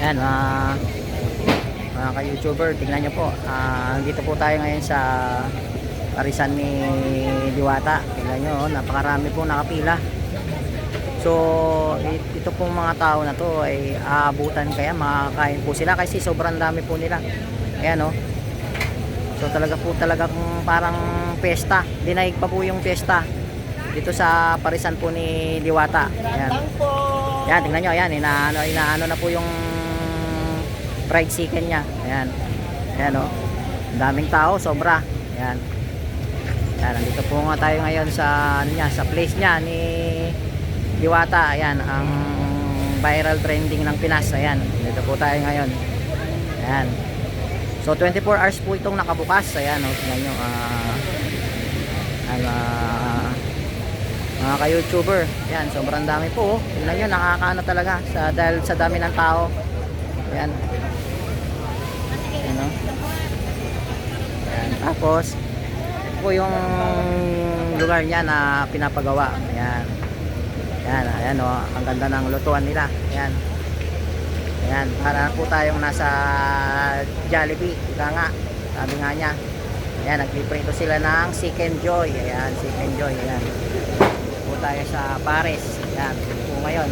Ayan, mga, mga ka-YouTuber, tingnan nyo po. Ah, dito po tayo ngayon sa Parisan ni Diwata. Tingnan nyo, oh, napakarami po nakapila. So, it- ito pong mga tao na to ay aabutan kaya makakain po sila kasi sobrang dami po nila. Ayan oh. So talaga po talaga parang pesta. Dinaig pa po yung pesta dito sa parisan po ni Diwata. Ayan. Yan, tingnan nyo, ayan, inaano, inaano na po yung fried chicken niya. Ayan. Ayan oh. Ang daming tao, sobra. Ayan. Ayan, nandito po nga tayo ngayon sa ano niya, sa place niya ni Diwata. Ayan, ang viral trending ng Pinas. Ayan, dito po tayo ngayon. Ayan. So 24 hours po itong nakabukas. Ayan, oh, tingnan nyo. ah ano, ah, mga ka-YouTuber. Ayan, sobrang dami po. oh. Tingnan nyo, nakakaano talaga sa, dahil sa dami ng tao. Ayan. Oh. Ayan. Tapos, po yung lugar niya na pinapagawa. Ayan. Ayan, ayan o. Ang ganda ng lutuan nila. Ayan. Ayan, para po tayong nasa Jollibee. Ika nga. Sabi nga niya. Ayan, nagpiprito sila ng Chicken Joy. Ayan, Chicken Joy. Ayan. Po tayo sa Paris. Ayan, po ngayon.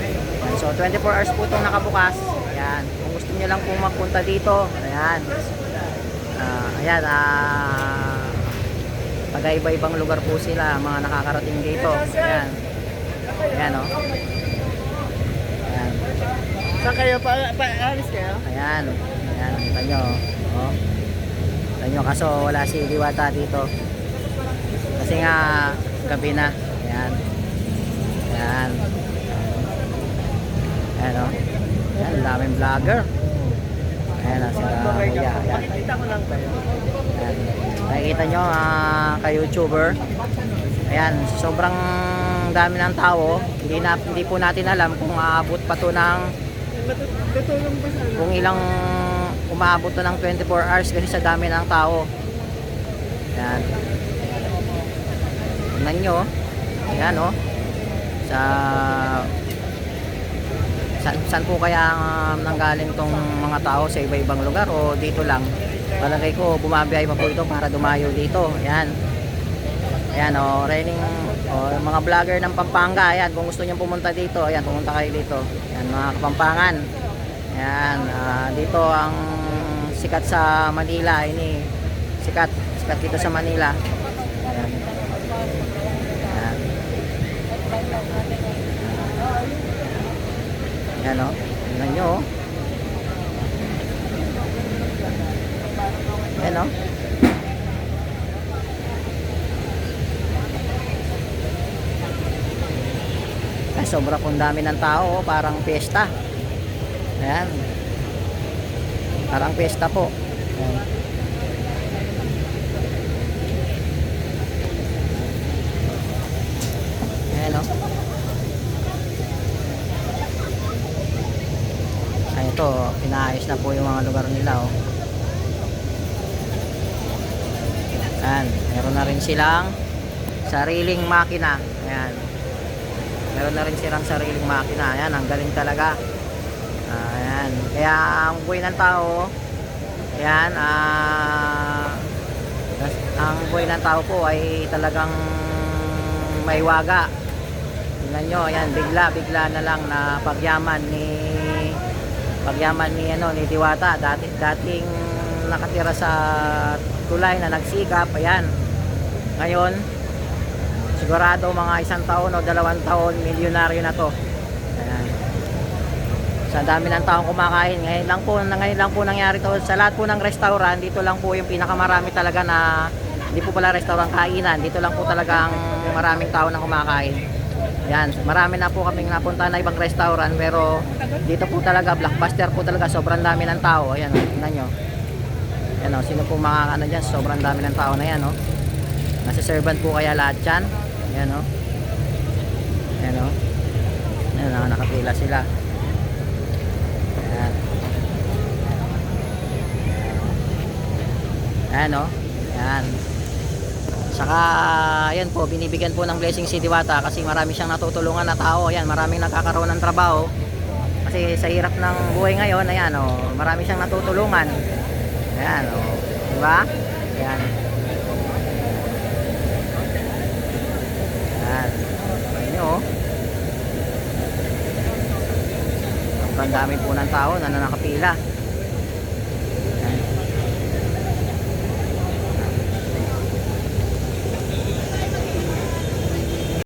Ayan, so, 24 hours po itong nakabukas. Ayan. Kung gusto niyo lang po magpunta dito. Ayan. Ah, ayan, ah... taga-iba-ibang lugar po sila, mga nakakarating dito. Ayan. Ayan, oh. Ayan. Saan kayo? Pa, pa, alis kayo? Ayan. Ayan, kita nyo. Oh. Kita nyo, kaso wala si Diwata dito. Kasi nga, gabi na. Ayan. Ayan. Ayan, oh. Ayan, daming vlogger. Ayan, sila Kuya. Makikita ko lang kayo. Ayan. Nakikita nyo, ah, ka-YouTuber. Ayan, sobrang dami ng tao. Hindi, na, hindi po natin alam kung aabot pa to ng kung ilang umaabot to ng 24 hours kasi sa dami ng tao. Ayan. Tingnan nyo. Ayan oh. Sa saan, saan po kaya um, nanggaling tong mga tao sa iba-ibang lugar o dito lang? Palagay ko bumabiyay pa po ito para dumayo dito. Ayan. Ayan oh, raining oh, mga vlogger ng Pampanga. Ayan, kung gusto niyo pumunta dito, ayan, pumunta kayo dito. Ayan, mga Kapampangan. Ayan, ah, dito ang sikat sa Manila ini. Sikat, sikat dito sa Manila. Ayan. Ayan. Ayan oh. Tingnan nyo oh. Ayan oh. Ay, sobra pong dami ng tao, oh, parang piyesta. Ayan. Parang piyesta po. Ayan. Ayan, oh. Ay, ito, pinaayos na po yung mga lugar nila, oh. Ayan, meron na rin silang sariling makina. Ayan. Meron na rin silang sariling makina. Ayan, ang galing talaga. Ayan. Kaya ang buhay ng tao, ayan, ah, ang buhay ng tao po ay talagang may waga. Tingnan nyo, ayan, bigla, bigla na lang na pagyaman ni pagyaman ni ano ni Diwata dati dating nakatira sa tulay na nagsikap ayan. Ngayon sigurado mga isang taon o dalawang taon milyonaryo na to. Ayan. sa dami ng taong kumakain ngayon lang po ngayon lang po nangyari to. Sa lahat po ng restaurant dito lang po yung pinakamarami talaga na hindi po pala restaurant kainan. Dito lang po talaga ang maraming tao na kumakain. Yan marami na po kaming napunta na ibang restaurant pero dito po talaga blockbuster po talaga sobrang dami ng tao. Ayan tingnan nyo yan o sino po makakano dyan? Sobrang dami ng tao na yan o nasa servant po kaya lahat yan yan o yan o yan o nakapila sila. Yan yan o yan Saka, ayan po, binibigyan po ng blessing si Diwata kasi marami siyang natutulungan na tao. Ayan, maraming nakakaroon ng trabaho. kasi sa hirap ng buhay ngayon, ayan, oh, marami siyang natutulungan. Ayan, oh, di ba? Ayan. Ayan. Ayan nyo, oh. Sobrang dami po ng tao na nakapila.